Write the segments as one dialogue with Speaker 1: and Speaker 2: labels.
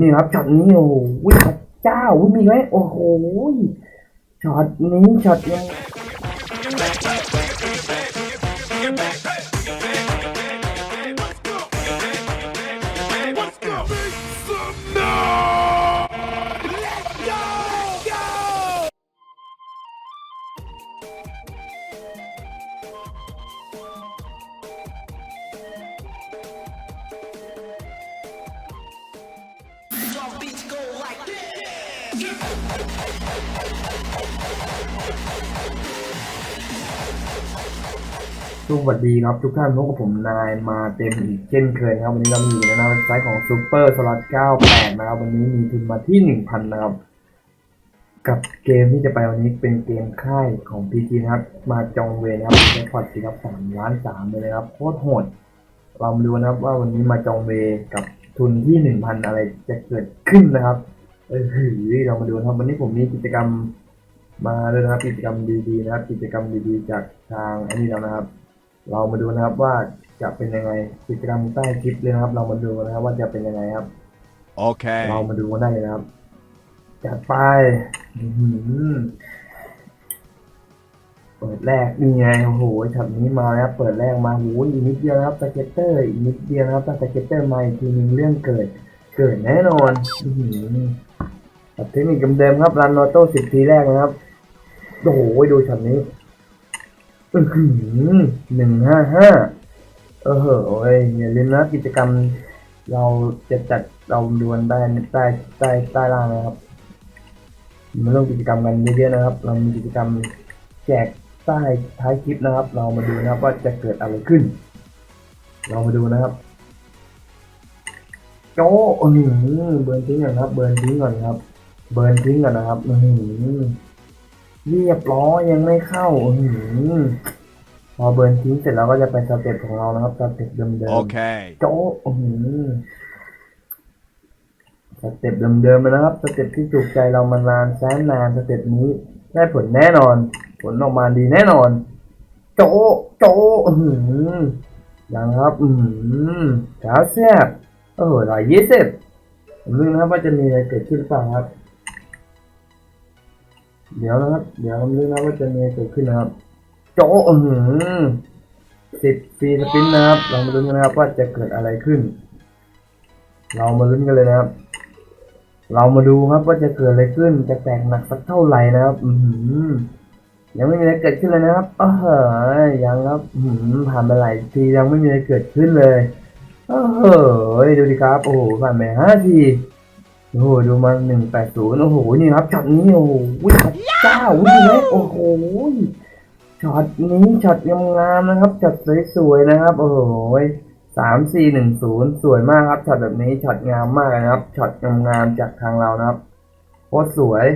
Speaker 1: นี่ครับช็อตนี้โอ้โหพระเจ้ามีไหมโอ้โหช็อตนี้ช็อตยั สวัสดีครับทุกท่านพบกับผมนายมาเต็มอีกเช่นเคยนะครับ วันนี้เรามีอยู่ในหน้าเว็บไซต์ของ Super Slot 98 นะครับ วันนี้มีทุนมาที่ 1,000 นะครับ กับเกมที่จะไปวันนี้เป็นเกมค่ายของ PG นะครับ มาจองเวนะครับแจ็คพอตสิครับ3ล้าน3เลยนะครับโคตรโหด เรามาดูนะครับว่าวันนี้มาจองเวกับทุนที่ 1,000 อะไรจะเกิดขึ้นนะครับ เออหือเรามาดูนะครับวันนี้ผมมีกิจกรรมมาด้วยนะครับ กิจกรรมดีๆนะครับ กิจกรรมดีๆ จากทางอันนี้แล้วนะครับ เรามาดูนะครับว่าจะเป็นยังไงกิจกรรมใต้คลิปเลยนะครับ เรามาดูนะครับว่าจะเป็นยังไงครับ
Speaker 2: Okay.
Speaker 1: เรามาดูกันได้เลยนะครับจัดไปอื้อหือเปิดแรกนี่ไงโอ้โหช็อตนี้มาแล้วเปิดแรกมาโอ้โหอีกนิดเดียวนะครับสเก็ตเตอร์อีกนิดเดียวนะครับถ้าสเก็ตเตอร์มาอีกทีนึงเรื่องเกิด เกิดแน่นอนอื้อหือแบบเทคนิคเดิมๆครับรันออโต้สิบทีแรกนะครับ โอ้โหดูช็อตนี้หนึ่งห้าห้าเออเหอโอ้ยอย่าลืมนะกิจกรรม เราจะจัดเราดวลได้ใต้ใต้ใต้ล่างนะครับมาร่วมกิจกรรมกันเยอะๆนะครับ เรามีกิจกรรมแจกใต้ท้ายคลิปนะครับ เรามาดูนะครับว่าจะเกิดอะไรขึ้น เรามาดูนะครับ โจ้อือหือเบิร์นทิ้งก่อนครับ เบิร์นทิ้งก่อนครับ เบิร์นทิ้งก่อนนะครับอือหือเรียบร้อยยังไม่เข้าอือหือพอเบิร์นทิ้งเสร็จเราก็จะไปสเต็ปของเรานะครับสเต็ปเดิมๆ
Speaker 2: Okay.
Speaker 1: โจ๊ะอื้อหือสเต็ปเดิมๆเลยนะครับสเต็ปที่ถูกใจเรามานานแสนนานสเต็ปนี้ ได้ผลแน่นอน ผลออกมาดีแน่นอน โจ๊ะโจ๊ะอื้อหือยังครับ อือหือขาวแซ่บ โอ้โหหลายยี่สิบผมนึกนะครับว่าจะมีอะไรเกิดขึ้นหรือเปล่าครับ เดี๋ยวนะครับ เดี๋ยวผมนึกนะว่าจะมีอะไรเกิดขึ้นนะครับ โจ๊ะอือหือสิบฟีสปินนะครับ เรามาลุ้นกันนะครับว่าจะเกิดอะไรขึ้น เรามาลุ้นกันเลยนะครับ เรามาดูครับว่าจะเกิดอะไรขึ้น จะแตกหนักสักเท่าไหร่นะครับ อือหือยังไม่มีอะไรเกิดขึ้นเลยนะครับเออยังครับ อือหือผ่านไปหลายทียังไม่มีอะไรเกิดขึ้นเลย เออดูดิครับ โอ้โหผ่านไปห้าทีโอ้โหดูมาหนึ่งแปดศูนย์โอ้โห นี่ครับช็อตนี้ โอ้โหเจ้าวิ่งไหมโอ้โหช็อตนี้ช็อตงามๆนะครับช็อตสวยๆนะครับ โอ้โหสามสี่หนึ่งศูนย์สวยมากครับช็อตแบบนี้ช็อตงามมากนะครับช็อตงามๆจากทางเรานะครับโคตรสวย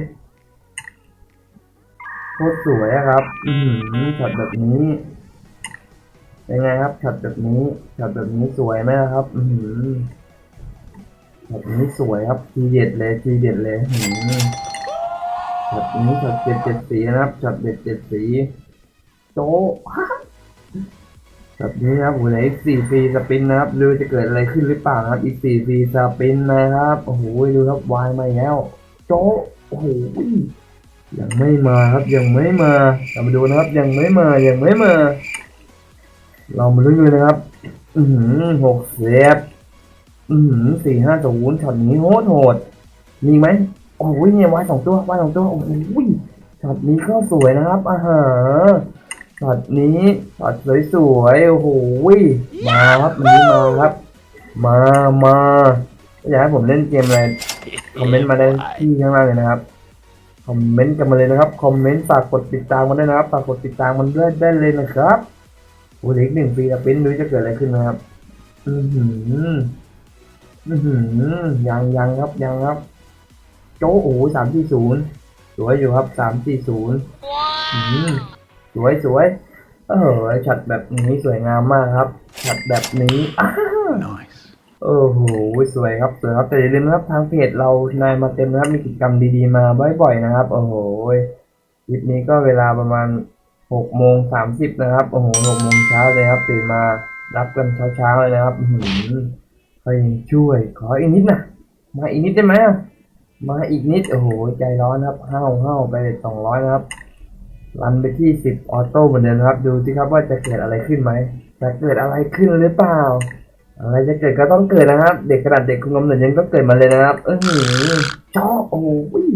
Speaker 1: โคตรสวยอะครับ อือหือช็อตแบบนี้ เป็นไงครับช็อตแบบนี้ช็อตแบบนี้สวยไหมครับ อือหือช็อตนี้สวยครับทีเด็ดเลยทีเด็ดเลยอื้อหือช็อตนี้ช็อตเจ็ดเจ็ดสีนะครับช็อตเด็ดเจ็ดสีโจ๊ะแบบนี้ครับโอ้โหอีกสี่ฟรีสปินนะครับดูจะเกิดอะไรขึ้นหรือเปล่าครับอีกสี่ฟรีสปินนะครับโอ้โหดูครับวายมาแล้วโจ๊ะโอ้โหยังไม่มาครับยังไม่มาเรามาดูนะครับยังไม่มายังไม่มา เรามาลุ้นกันนะครับ อือหือหกเซฟอือหือสี่ห้าศูนย์ช็อตนี้โหดโหด มีไหมโอ้โหเนี่ยวายสองตัววายสองตัว โอ้โหช็อตนี้ก็สวยนะครับอาหารช็อตนี้ช็อตสวยๆ โอ้โหมาครับวันนี้มาครับ มามาอยากให้ผมเล่นเกมอะไร คอมเมนต์มาได้ที่ข้างล่างเลยนะครับ คอมเมนต์กันมาเลยนะครับ คอมเมนต์ฝากกดติดตามกันด้วยนะครับ ฝากกดติดตามมันด้วยได้เลยนะครับ โอ้เด็กหนึ่งปีนะเป็นดูจะเกิดอะไรขึ้นนะครับ อือหือ อือหือ ยังยังครับยังครับ โจ้โอ้สามที่ศูนย์สวยอยู่ครับสามสี่ศูนย์อืมสวยสวยเออช็อตแบบนี้สวยงามมากครับช็อตแบบนี้อ้า
Speaker 2: Nice.
Speaker 1: โอ้โหสวยครับสวยครับแต่อย่าลืมนะครับทางเพจเรานายมาเต็มนะครับมีกิจกรรมดีๆมาบ่อยๆนะครับ โอ้โหคลิปนี้ก็เวลาประมาณ หกโมงสามสิบนะครับ โอ้โหหกโมงเช้าเลยครับตื่นมารับกันเช้าๆเลยนะครับหือเขายังช่วย ขออีกนิดนะมาอีกนิดได้ไหมมาอีกนิด โอ้โห ใจร้อนครับห้าวห้าวไปสองร้อยนะครับ รันไปที่สิบออโต้เหมือนเดิมครับ ดูสิครับว่าจะเกิดอะไรขึ้นไหม จะเกิดอะไรขึ้นหรือเปล่า อะไรจะเกิดก็ต้องเกิดนะครับ เด็กขนาดเด็กคุมกำเนิดยังต้องเกิดมาเลยนะครับ เออหือโจ๊ะโอ้ย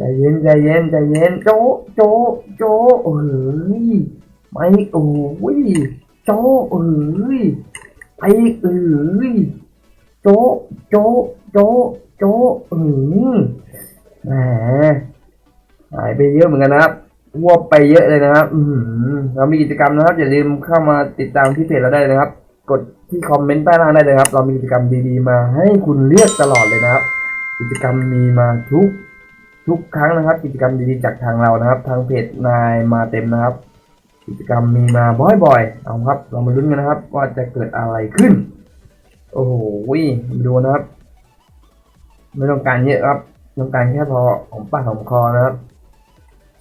Speaker 1: ใจเย็นใจเย็นใจเย็นโจะโจะโจะเอ้ยไม่โอ้ยโจะเอ้ยไปเอ้ยโจะโจะโจะโจะเออแหมหายไปเยอะเหมือนกันนะครับวบไปเยอะเลยนะครับอืเรามีกิจกรรมนะครับ อย่าลืมเข้ามาติดตามที่เพจเราได้นะครับ กดที่คอมเมนต์ใต้ล่างได้เลยครับ เรามีกิจกรรมดีๆ มาให้คุณเลือกตลอดเลยนะครับ กิจกรรมมีมาทุก ทุกครั้งนะครับ กิจกรรมดีๆจากทางเรานะครับ ทางเพจนายมาเต็มนะครับ กิจกรรมมีมาบ่อยๆ เอาครับ เรามาลุ้นกันนะครับ ว่าจะเกิดอะไรขึ้น โอ้โหมาดูนะครับ ไม่ต้องการเยอะครับต้องการแค่พอของปากของคอนะครับ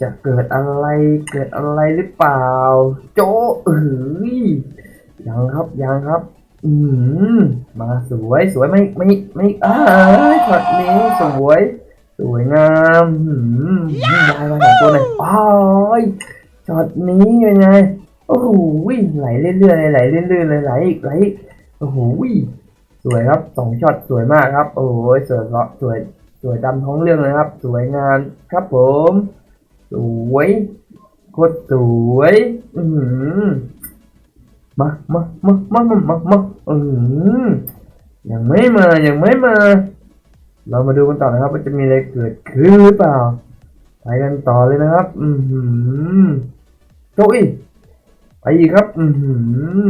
Speaker 1: จะเกิดอะไรเกิดอะไรหรือเปล่า โจเอ้ยยังครับยังครับ อืมมาสวยสวยไม่ไม่ไม่อ้ายช็อตนี้สวย สวยงามหืมได้มาสองตัวเลยอ้ยช็อตนี้เป็นไง โอ้โหไหลเรื่อยๆเลยไหลเรื่อยๆเลยไหลอีกไหลอีกโอ้โหสวยครับสองช็อตสวยมากครับ โอ้โหสวยเลาะสวยสวยดำท้องเรื่องเลยครับ สวยงามครับผม สวยโคตรสวย อืมมามามามามามาอือหือยังไม่มายังไม่มา เรามาดูกันต่อนะครับว่าจะมีอะไรเกิดขึ้นหรือเปล่า ไปกันต่อเลยนะครับ อือหือโจ้ยไปอีกครับ อือหือ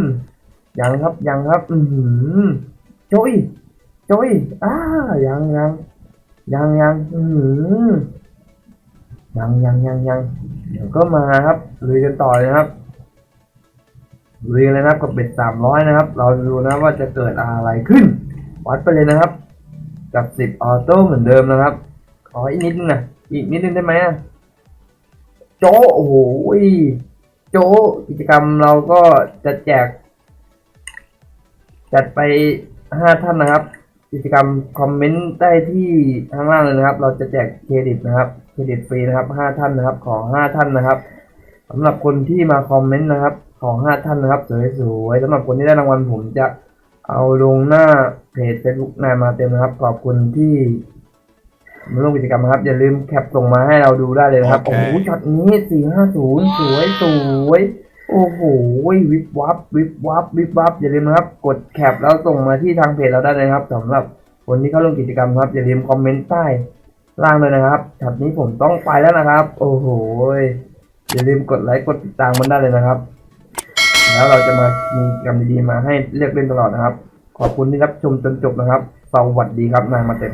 Speaker 1: ยังครับยังครับ อือหือโจ้ยโจ้ยอ้ายังยังยังยังอือหือยังยังยังยังเดี๋ยวก็มาครับลุยกันต่อเลยนะครับลุยเลยนะครับกับเบ็ดสามร้อยนะครับ เราดูนะว่าจะเกิดอะไรขึ้น วัดไปเลยนะครับ กับสิบออโต้เหมือนเดิมนะครับ ขออีกนิดนึงนะอีกนิดนึงได้ไหมอะโจโอ้โหโจกิจกรรมเราก็จะแจก จัดไปห้าท่านนะครับ กิจกรรมคอมเมนต์ได้ที่ข้างล่างเลยนะครับ เราจะแจกเครดิตนะครับเครดิตฟรีนะครับห้าท่านนะครับ ขอห้าท่านนะครับสำหรับคนที่มาคอมเมนต์นะครับ ขอห้าท่านนะครับ สวยๆสำหรับคนที่ได้รางวัลผมจะเอาลงหน้า จเฟซบุ๊กนายมาเต็มนะครับ ขอบคุณที่มาร่วมกิจกรรมนะครับ อย่าลืมแคปส่งมาให้เราดูได้เลยนะครับ
Speaker 2: โอ
Speaker 1: โอ้
Speaker 2: เค
Speaker 1: โหช็อตนี้สี่ห้าศูนย์สวยสวยโอ้โหวิบวับวิบวับวิบวับอย่าลืมนะครับ กดแคปแล้วส่งมาที่ทางเพจเราได้เลยนะครับสำหรับคนที่เข้าร่วมกิจกรรมครับ อย่าลืมคอมเมนต์ใต้ล่างเลยนะครับช็อตนี้ผมต้องไปแล้วนะครับ โอ้โหอย่าลืมกดไลค์กดติดตามมันได้เลยนะครับ แล้วเราจะมามีกิจกรรมดีๆมาให้เลือกเล่นตลอดนะครับ ขอบคุณที่รับชมจนจบนะครับ สวัสดีครับนายมาเต็ม